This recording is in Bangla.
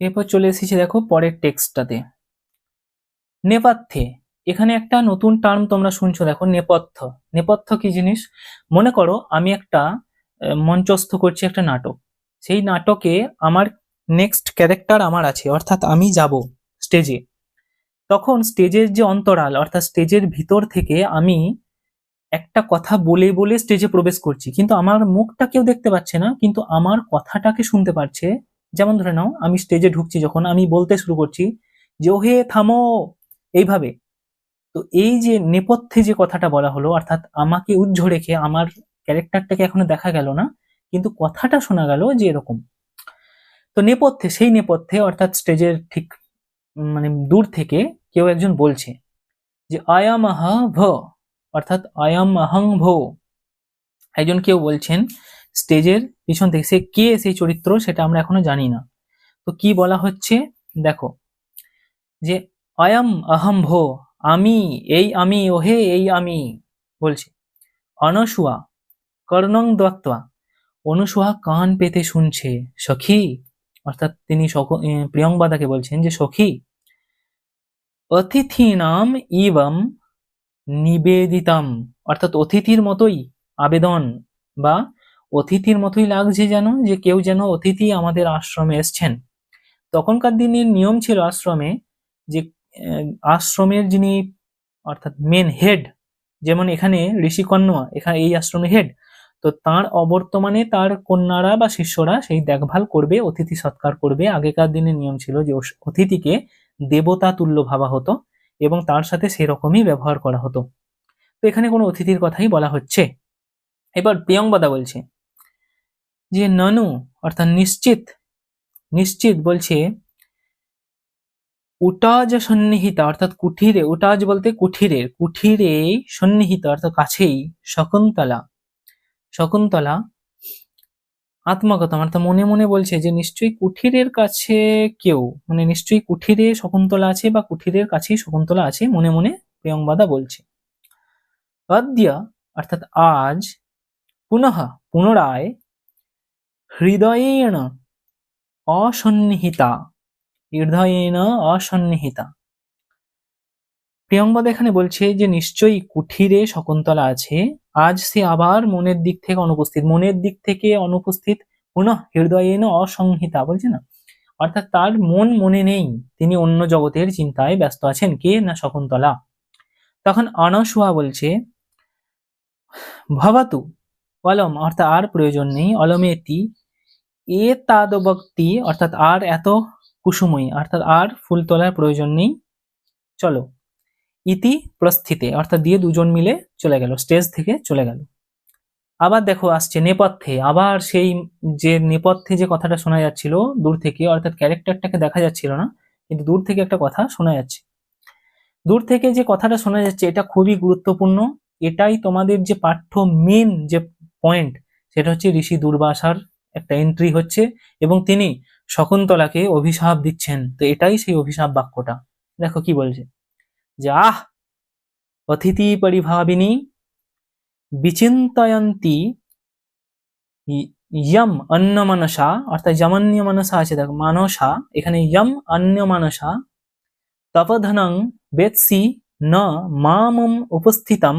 এরপর চলে এসেছি দেখো পরের টেক্সটটাতে। নেপথ্যে, এখানে একটা নতুন টার্ম তোমরা শুনছো দেখো, নেপথ্য। নেপথ্য কি জিনিস? মনে করো আমি একটা মঞ্চস্থ করছি একটা নাটক। সেই নাটকে আমার নেক্সট ক্যারেক্টার আমার আছে, অর্থাৎ আমি যাব স্টেজে তখন স্টেজের যে অন্তরাল, অর্থাৎ স্টেজের ভিতর থেকে আমি একটা কথা বলে বলে স্টেজে প্রবেশ করছি। কিন্তু আমার মুখটা কেউ দেখতে পাচ্ছে না, কিন্তু আমার কথাটাকে শুনতে পারছে যেমন ধরে নাও, আমি স্টেজে ঢুকছি যখন আমি বলতে শুরু করছি যে, ওহে, থামো! এইভাবে। তো এই যে নেপথ্যে যে কথাটা বলা হলো, অর্থাৎ আমাকে উজ্জ্ব রেখে আমার ক্যারেক্টারটাকে এখনও দেখা গেল না, কিন্তু কথাটা শোনা গেল যে এরকম। তো নেপথ্যে, সেই নেপথ্যে, অর্থাৎ স্টেজের ঠিক মানে দূর থেকে কেউ একজন বলছে যে, আয়াম আহ ভ। অর্থাৎ, আয়াম আহং ভো। একজন কেউ বলছেন স্টেজের পিছন থেকে সে কে সেই চরিত্র সেটা আমরা এখনও জানি না। তো কি বলা হচ্ছে? দেখো, যে আয়াম আহম ভো, আমি, এই আমি, ওহে, এই আমি বলছে। অনসুয়া, কর্ণং দত্তা অনুসুয়া কান পেতে শুনছে, সখী। অর্থাৎ তিনি প্রিয়ংবাদাকে বলছেন যে, সখী, অতিথিনাম ইবম নিবেদিতম। অর্থাৎ অতিথির মতোই আবেদন বা অতিথির মতোই লাগছে যেন, যে কেউ যেন অতিথি আমাদের আশ্রমে এসছেন। তখনকার দিনের নিয়ম ছিল আশ্রমে যে আশ্রমের যিনি, অর্থাৎ মেন হেড যেমন এখানে ঋষিকন্যা এখানে এই আশ্রমে হেড তো তার অবর্তমানে তার কন্যারা বা শিষ্যরা সেই দেখভাল করবে, অতিথি সৎকার করবে। আগেকার দিনের নিয়ম ছিল যে অতিথিকে দেবতা তুল্য ভাবা হতো এবং তার সাথে সেরকমই ব্যবহার করা হতো। তো এখানে কোনো অতিথির কথাই বলা হচ্ছে। এবার প্রিয়ংবদা বলছে যে ননু, অর্থাৎ নিশ্চিত নিশ্চিত বলছে, উটাজ সন্নিহিতা, অর্থাৎ কুঠিরে, উটাজ বলতে কুঠিরের কুঠিরে সন্নিহিত, অর্থাৎ কাছেই, শকুন্তলা শকুন্তলা আত্মগতম, অর্থাৎ মনে মনে বলছে যে নিশ্চয়ই কুঠিরের কাছে কেউ মানে নিশ্চয়ই কুঠিরে শকুন্তলা আছে বা কুঠিরের কাছেই শকুন্তলা আছে, মনে মনে প্রিয়ংবাদা বলছে। অদ্য অর্থাৎ আজ, পুনঃ, পুনরায় হৃদয়েন অসন্নিহিতা হৃদয়েন অসন্নিহিতা প্রিয়ংবদ এখানে বলছে যে, নিশ্চয়ই কুঠিরে শকুন্তলা আছে, আজ সে আবার মনের দিক থেকে অনুপস্থিত। মনের দিক থেকে অনুপস্থিত পুনঃ হৃদয়েন অসংহিতা। বলছে না? অর্থাৎ তার মন মনে নেই, তিনি অন্য জগতের চিন্তায় ব্যস্ত আছেন। কে না শকুন্তলা? তখন অনসুয়া বলছে, ভবাতু, অলম। অর্থাৎ আর প্রয়োজন নেই, অলমেতি এ তাদবক্তি অর্থাৎ আর এত কুসুময়ী অর্থাৎ আর ফুল তোলার প্রয়োজন নেই। চলো, ইতি প্রস্থিতে, অর্থাৎ দিয়ে দুজন মিলে চলে গেল, স্টেজ থেকে চলে গেল। আবার দেখো আসছে নেপথ্যে, আবার সেই যে নেপথ্যে যে কথাটা শোনা যাচ্ছিল দূর থেকে, অর্থাৎ ক্যারেক্টারটাকে দেখা যাচ্ছিল না, কিন্তু দূর থেকে একটা কথা শোনা যাচ্ছে। দূর থেকে যে কথাটা শোনা যাচ্ছে, এটা খুবই গুরুত্বপূর্ণ। এটাই তোমাদের যে পাঠ্য মেন যে পয়েন্ট সেটা হচ্ছে ঋষি দুর্বাসার একটা এন্ট্রি হচ্ছে এবং তিনি শকুন্তলাকে অভিশাপ দিচ্ছেন। তো এটাই সেই অভিশাপ বাক্যটা। দেখো কি বলছে? যে আহ, অতিথি পরিভাবিনী, বিচিন্তয়ন্তি ইয়ম অন্য মানসা অর্থাৎ যমন্য মানসা আছে দেখো, মানসা, এখানে ইয়ম অন্য মানসা তপধনং বেৎসি ন মামম উপস্থিতম